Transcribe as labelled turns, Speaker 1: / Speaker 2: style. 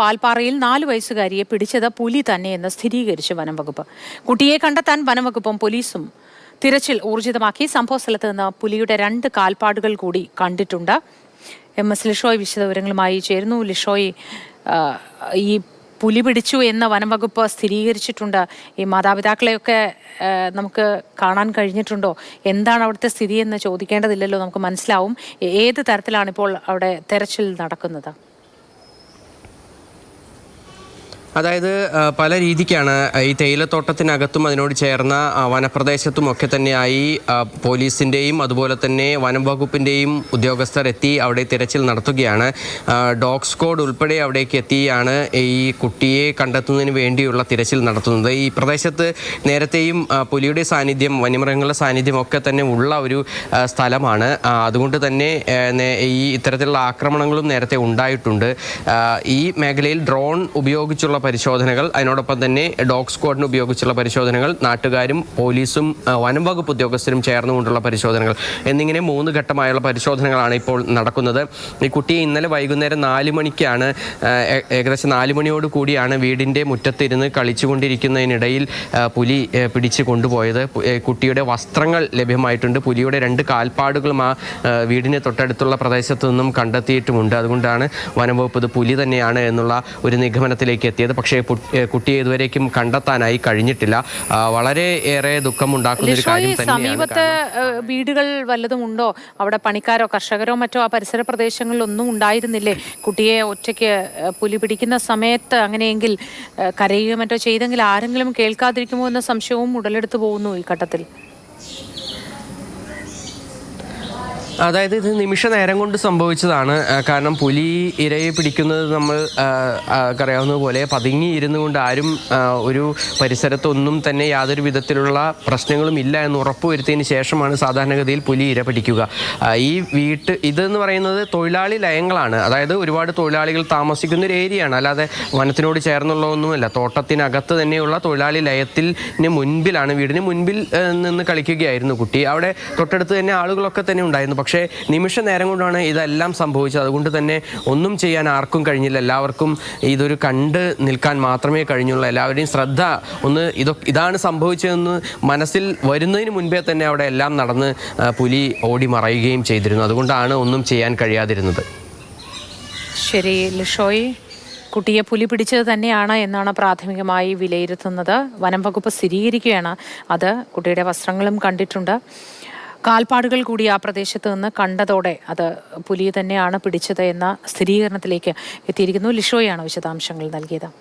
Speaker 1: വാൽപ്പാറയിൽ നാല് വയസ്സുകാരിയെ പിടിച്ചത് പുലി തന്നെയെന്ന് സ്ഥിരീകരിച്ചു വനംവകുപ്പ്. കുട്ടിയെ കണ്ടെത്താൻ വനംവകുപ്പും പോലീസും തിരച്ചിൽ ഊർജിതമാക്കി. സംഭവസ്ഥലത്ത് നിന്ന് പുലിയുടെ രണ്ട് കാൽപ്പാടുകൾ കൂടി കണ്ടിട്ടുണ്ട്. എം എസ് ലിഷോയ് വിശദവിവരങ്ങളുമായി ചേരുന്നു. ലിഷോയ് ഈ പുലി പിടിച്ചു എന്ന് വനംവകുപ്പ് സ്ഥിരീകരിച്ചിട്ടുണ്ട്. ഈ മാതാപിതാക്കളെയൊക്കെ നമുക്ക് കാണാൻ കഴിഞ്ഞിട്ടുണ്ടോ? എന്താണ് അവിടുത്തെ സ്ഥിതി എന്ന് ചോദിക്കേണ്ടതില്ലല്ലോ നമുക്ക് മനസ്സിലാവും. ഏത് തരത്തിലാണ് ഇപ്പോൾ അവിടെ തെരച്ചിൽ നടക്കുന്നത്?
Speaker 2: അതായത് പല രീതിക്കാണ് ഈ തേയിലത്തോട്ടത്തിനകത്തും അതിനോട് ചേർന്ന വനപ്രദേശത്തും ഒക്കെ തന്നെയായി പോലീസിന്റെയും അതുപോലെ തന്നെ വനം വകുപ്പിന്റെയും ഉദ്യോഗസ്ഥർ എത്തി അവിടെ തിരച്ചിൽ നടത്തുകയാണ്. ഡോഗ് സ്ക്വാഡ് ഉൾപ്പെടെ അവിടേക്ക് എത്തിയാണ് ഈ കുട്ടിയെ കണ്ടെത്തുന്നതിന് വേണ്ടിയുള്ള തിരച്ചിൽ നടത്തുന്നത്. ഈ പ്രദേശത്ത് നേരത്തെയും പുലിയുടെ സാന്നിധ്യം വന്യമൃഗങ്ങളുടെ സാന്നിധ്യം ഒക്കെ തന്നെ ഉള്ള ഒരു സ്ഥലമാണ്. അതുകൊണ്ട് തന്നെ ഈ ഇത്തരത്തിലുള്ള ആക്രമണങ്ങളും നേരത്തെ ഉണ്ടായിട്ടുണ്ട്. ഈ മേഖലയിൽ ഡ്രോൺ ഉപയോഗിച്ചുള്ള പരിശോധനകൾ അതിനോടൊപ്പം തന്നെ ഡോഗ് സ്ക്വാഡിന് ഉപയോഗിച്ചുള്ള പരിശോധനകൾ നാട്ടുകാരും പോലീസും വനം വകുപ്പ് ഉദ്യോഗസ്ഥരും ചേർന്നുകൊണ്ടുള്ള പരിശോധനകൾ എന്നിങ്ങനെ മൂന്ന് ഘട്ടമായുള്ള പരിശോധനകളാണ് ഇപ്പോൾ നടക്കുന്നത്. ഈ കുട്ടിയെ ഇന്നലെ വൈകുന്നേരം നാല് മണിക്കാണ് ഏകദേശം നാല് മണിയോട് കൂടിയാണ് വീടിന്റെ മുറ്റത്തിരുന്ന് കളിച്ചുകൊണ്ടിരിക്കുന്നതിനിടയിൽ പുലി പിടിച്ചു കൊണ്ടുപോയത്. കുട്ടിയുടെ വസ്ത്രങ്ങൾ ലഭ്യമായിട്ടുണ്ട്. പുലിയുടെ രണ്ട് കാൽപ്പാടുകളും ആ, വീടിന് തൊട്ടടുത്തുള്ള പ്രദേശത്തു നിന്നും കണ്ടെത്തിയിട്ടുമുണ്ട്. അതുകൊണ്ടാണ് വനംവകുപ്പ് ഇത് പുലി തന്നെയാണ് എന്നുള്ള ഒരു നിഗമനത്തിലേക്ക് എത്തിയത്. പക്ഷേ കുട്ടിയെ ഇതുവരേക്കും കണ്ടെത്താനായി കഴിഞ്ഞിട്ടില്ല. വളരെ ഏറെ ദുഃഖമുണ്ടാക്കുന്ന ഒരു കാര്യം
Speaker 1: സമീപത്തെ വീടുകൾ വല്ലതും ഉണ്ടോ? അവിടെ പണിക്കാരോ കർഷകരോ മറ്റോ ആ പരിസര പ്രദേശങ്ങളിലൊന്നും ഉണ്ടായിരുന്നില്ലേ? കുട്ടിയെ ഒറ്റയ്ക്ക് പുലി പിടിക്കുന്ന സമയത്ത് അങ്ങനെയെങ്കിൽ കരയുകയോ മറ്റോ ചെയ്തെങ്കിൽ ആരെങ്കിലും കേൾക്കാതിരിക്കുമോ എന്ന സംശയവും ഉടലെടുത്തു പോകുന്നു ഈ ഘട്ടത്തിൽ.
Speaker 2: അതായത് ഇത് നിമിഷ നേരം കൊണ്ട് സംഭവിച്ചതാണ്. കാരണം പുലി ഇരയെ പിടിക്കുന്നത് നമ്മൾ അറിയാവുന്നതുപോലെ ആ, അറിയാവുന്ന പോലെ പതുങ്ങി ഇരുന്നു കൊണ്ട് ആരും ഒരു പരിസരത്തൊന്നും തന്നെ യാതൊരു വിധത്തിലുള്ള പ്രശ്നങ്ങളും ഇല്ല എന്ന് ഉറപ്പുവരുത്തിയതിന് ശേഷമാണ് സാധാരണഗതിയിൽ പുലി ഇര പിടിക്കുക. ഈ വീട്ട് ഇതെന്ന് പറയുന്നത് തൊഴിലാളി ലയങ്ങളാണ്. അതായത് ഒരുപാട് തൊഴിലാളികൾ താമസിക്കുന്ന ഒരു ഏരിയയാണ്. അല്ലാതെ വനത്തിനോട് ചേർന്നുള്ളതൊന്നുമല്ല. തോട്ടത്തിനകത്ത് തന്നെയുള്ള തൊഴിലാളി ലയത്തിന് മുൻപിലാണ് വീടിന് മുൻപിൽ നിന്ന് കളിക്കുകയായിരുന്നു കുട്ടി. അവിടെ തൊട്ടടുത്ത് തന്നെ ആളുകളൊക്കെ തന്നെ ഉണ്ടായിരുന്നു. പക്ഷേ നിമിഷ നേരം കൊണ്ടാണ് ഇതെല്ലാം സംഭവിച്ചത്. അതുകൊണ്ട് തന്നെ ഒന്നും ചെയ്യാൻ ആർക്കും കഴിഞ്ഞില്ല. എല്ലാവർക്കും ഇതൊരു കണ്ട് നിൽക്കാൻ മാത്രമേ കഴിഞ്ഞുള്ളൂ. എല്ലാവരുടെയും ശ്രദ്ധ ഒന്ന് ഇതൊ ഇതാണ് സംഭവിച്ചതെന്ന് മനസ്സിൽ വരുന്നതിന് മുൻപേ തന്നെ അവിടെ എല്ലാം നടന്ന് പുലി ഓടി മറയുകയും ചെയ്തിരുന്നു. അതുകൊണ്ടാണ് ഒന്നും ചെയ്യാൻ കഴിയാതിരുന്നത്.
Speaker 1: ശരി ലിഷോയ്. കുട്ടിയെ പുലി പിടിച്ചത് തന്നെയാണ് എന്നാണ് പ്രാഥമികമായി വിലയിരുത്തുന്നത്. വനം വകുപ്പ് സ്ഥിരീകരിക്കുകയാണ്. അത് കുട്ടിയുടെ വസ്ത്രങ്ങളും കണ്ടിട്ടുണ്ട്. കാൽപ്പാടുകൾ കൂടി ആ പ്രദേശത്ത് നിന്ന് കണ്ടതോടെ അത് പുലി തന്നെയാണ് പിടിച്ചത് എന്ന സ്ഥിരീകരണത്തിലേക്ക് എത്തിയിരിക്കുന്നു. ലിഷോയാണ് വിശദാംശങ്ങൾ നൽകിയത്.